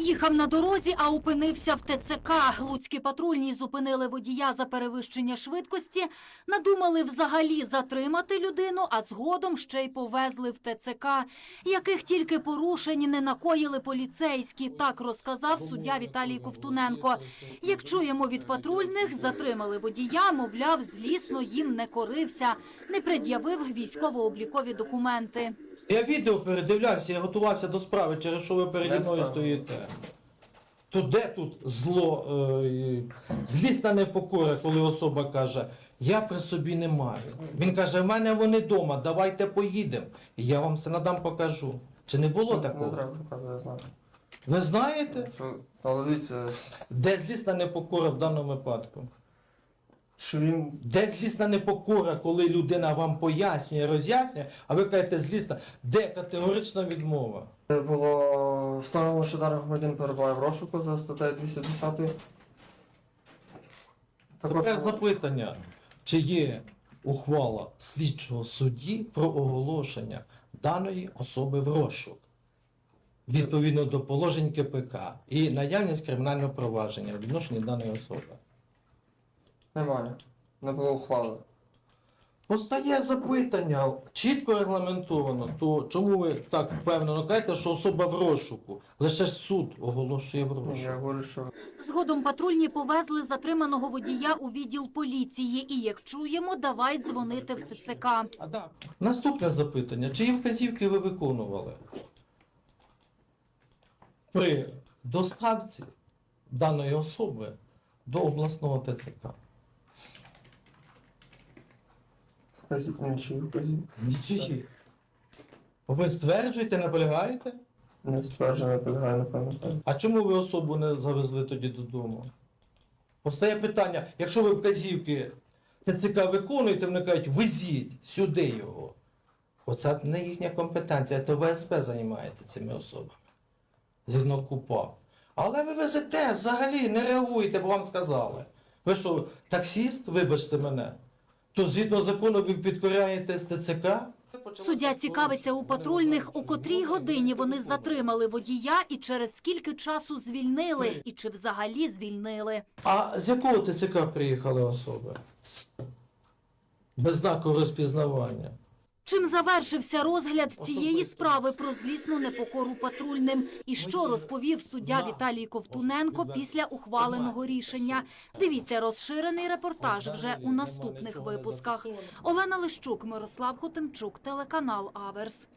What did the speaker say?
Їхав на дорозі, а опинився в ТЦК. Луцькі патрульні зупинили водія за перевищення швидкості, надумали взагалі затримати людину, а згодом ще й повезли в ТЦК. Яких тільки порушень не накоїли поліцейські, так розказав суддя Віталій Ковтуненко. Як чуємо від патрульних, затримали водія, мовляв, злісно їм не корився, не пред'явив військово-облікові документи. Я відео передивлявся, я готувався до справи, через що ви переді мною стоїте. То де тут зло, е, злісна непокора, коли особа каже, я при собі не маю. Він каже, в мене вони вдома, давайте поїдемо. І я вам це надам покажу. Чи не було такого? треба показувати, я знаю. Ви знаєте, Що, але дивіться, де злісна непокора в даному випадку? Що він Де злісна непокора, коли людина вам пояснює, роз'яснює, а ви кажете злісна, де категорична відмова? було встановлено, що даний громадян перебуває в розшуку за статтею 210. Також Тепер запитання, чи є ухвала слідчого судді про оголошення даної особи в розшук відповідно до положень КПК і наявність кримінального провадження в відношенні даної особи. Немає. Не було ухвали. Постає запитання, чітко регламентовано, то чому ви так впевнено кажете, що особа в розшуку? Лише ж суд оголошує в Ні, Я говорю, що Згодом патрульні повезли затриманого водія у відділ поліції. І як чуємо, давай дзвонити в ТЦК. А, да. Наступне запитання. Чиї вказівки ви виконували? При доставці даної особи до обласного ТЦК? Вказів. Нічиї. Ви стверджуєте, наполягаєте? Не стверджено, підлягає на пам'ятаю. А чому ви особу не завезли тоді додому? Постає питання, якщо ви вказівки ТЦК виконуєте, вони кажуть, везіть сюди його. Оце не їхня компетенція, то ВСП займається цими особами. Згідно КУПА. Але ви везете взагалі, не реагуєте, бо вам сказали. Ви що, таксіст, вибачте мене, то згідно закону ви підкоряєтесь ТЦК? Суддя цікавиться у патрульних, у котрій годині вони затримали водія і через скільки часу звільнили, і чи взагалі звільнили. А з якого ТЦК приїхали особи? Без знаку розпізнавання. Чим завершився розгляд цієї справи про злісну непокору патрульним? І що розповів суддя Віталій Ковтуненко після ухваленого рішення? Дивіться розширений репортаж вже у наступних випусках. Олена Лищук, Мирослав Хотимчук, телеканал Аверс.